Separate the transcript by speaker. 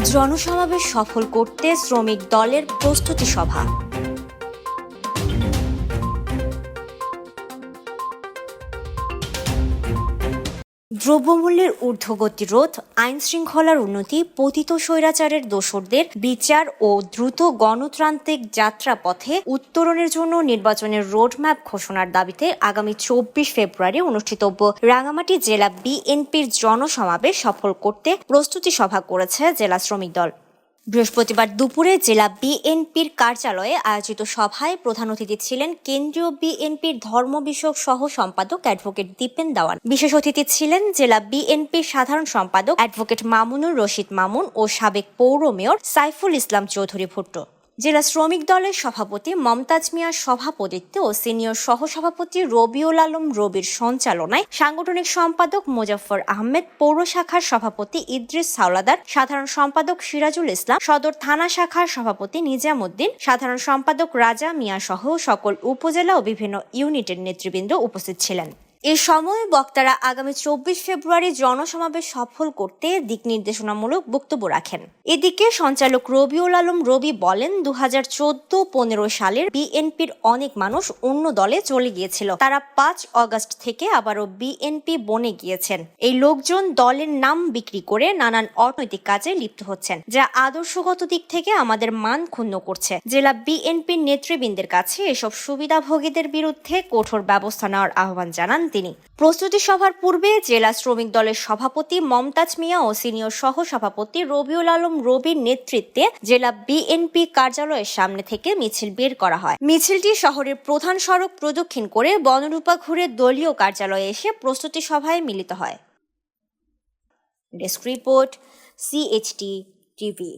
Speaker 1: জনসমাবেশ সফল করতে শ্রমিক দলের প্রস্তুতি সভা। দ্রব্যমূল্যের ঊর্ধ্বগতি রোধ আইন শৃঙ্খলার উন্নতি, পতিত স্বৈরাচারের দোষরদের বিচার ও দ্রুত গণতান্ত্রিক যাত্রা পথে উত্তরণের জন্য নির্বাচনের রোডম্যাপ ঘোষণার দাবিতে আগামী চব্বিশ ফেব্রুয়ারি অনুষ্ঠিতব্য রাঙামাটি জেলা বিএনপির জনসমাবেশ সফল করতে প্রস্তুতি সভা করেছে জেলা শ্রমিক দল। বৃহস্পতিবার দুপুরে জেলা বিএনপির কার্যালয়ে আয়োজিত সভায় প্রধান অতিথি ছিলেন কেন্দ্রীয় বিএনপির ধর্ম বিষয়ক সহ সম্পাদক অ্যাডভোকেট দীপেন দাওয়ান। বিশেষ অতিথি ছিলেন জেলা বিএনপির সাধারণ সম্পাদক অ্যাডভোকেট মামুনুর রশিদ মামুন ও সাবেক পৌর মেয়র সাইফুল ইসলাম চৌধুরী ভুট্টো। জেলা শ্রমিক দলের সভাপতি মমতাজ মিয়ার সভাপতিত্বে ও সিনিয়র সহসভাপতি রবিউল আলম রবির সঞ্চালনায় সাংগঠনিক সম্পাদক মোজাফফর আহমেদ, পৌর শাখার সভাপতি ইদ্রিস সাওলাদার সাধারণ সম্পাদক সিরাজুল ইসলাম, সদর থানা শাখার সভাপতি নিজামুদ্দিন, সাধারণ সম্পাদক রাজা মিয়া সহ সকল উপজেলা ও বিভিন্ন ইউনিটের নেতৃবৃন্দ উপস্থিত ছিলেন। এ সময় বক্তারা আগামী চব্বিশ ফেব্রুয়ারি জনসমাবেশ সফল করতে দিক নির্দেশনামূলক বক্তব্য রাখেন। এদিকে সঞ্চালক রবিউল আলম রবি বলেন দু হাজার চোদ্দ পনেরো সালের বিএনপির অনেক মানুষ অন্য দলে চলে গিয়েছিল। তারা পাঁচ অগস্ট থেকে আবারও বিএনপি বনে গিয়েছেন। এই লোকজন দলের নাম বিক্রি করে নানান অর্থনৈতিক কাজে লিপ্ত হচ্ছেন, যা আদর্শগত দিক থেকে আমাদের মান ক্ষুণ্ণ করছে। জেলা বিএনপির নেতৃবৃন্দের কাছে এসব সুবিধাভোগীদের বিরুদ্ধে কঠোর ব্যবস্থা নেওয়ার আহ্বান জানান তিনি। প্রস্তুতি সভার পূর্বে জেলা শ্রমিক দলের সভাপতি মমতাজ মিয়া ও সিনিয়র সহ সভাপতি রবিউল আলম রবির নেতৃত্বে জেলা বিএনপি কার্যালয়ের সামনে থেকে মিছিল বের করা হয়। মিছিলটি শহরের প্রধান সড়ক প্রদক্ষিণ করে বনরূপা ঘুরে দলীয় কার্যালয়ে এসে প্রস্তুতি সভায় মিলিত হয়। Desk report CHT TV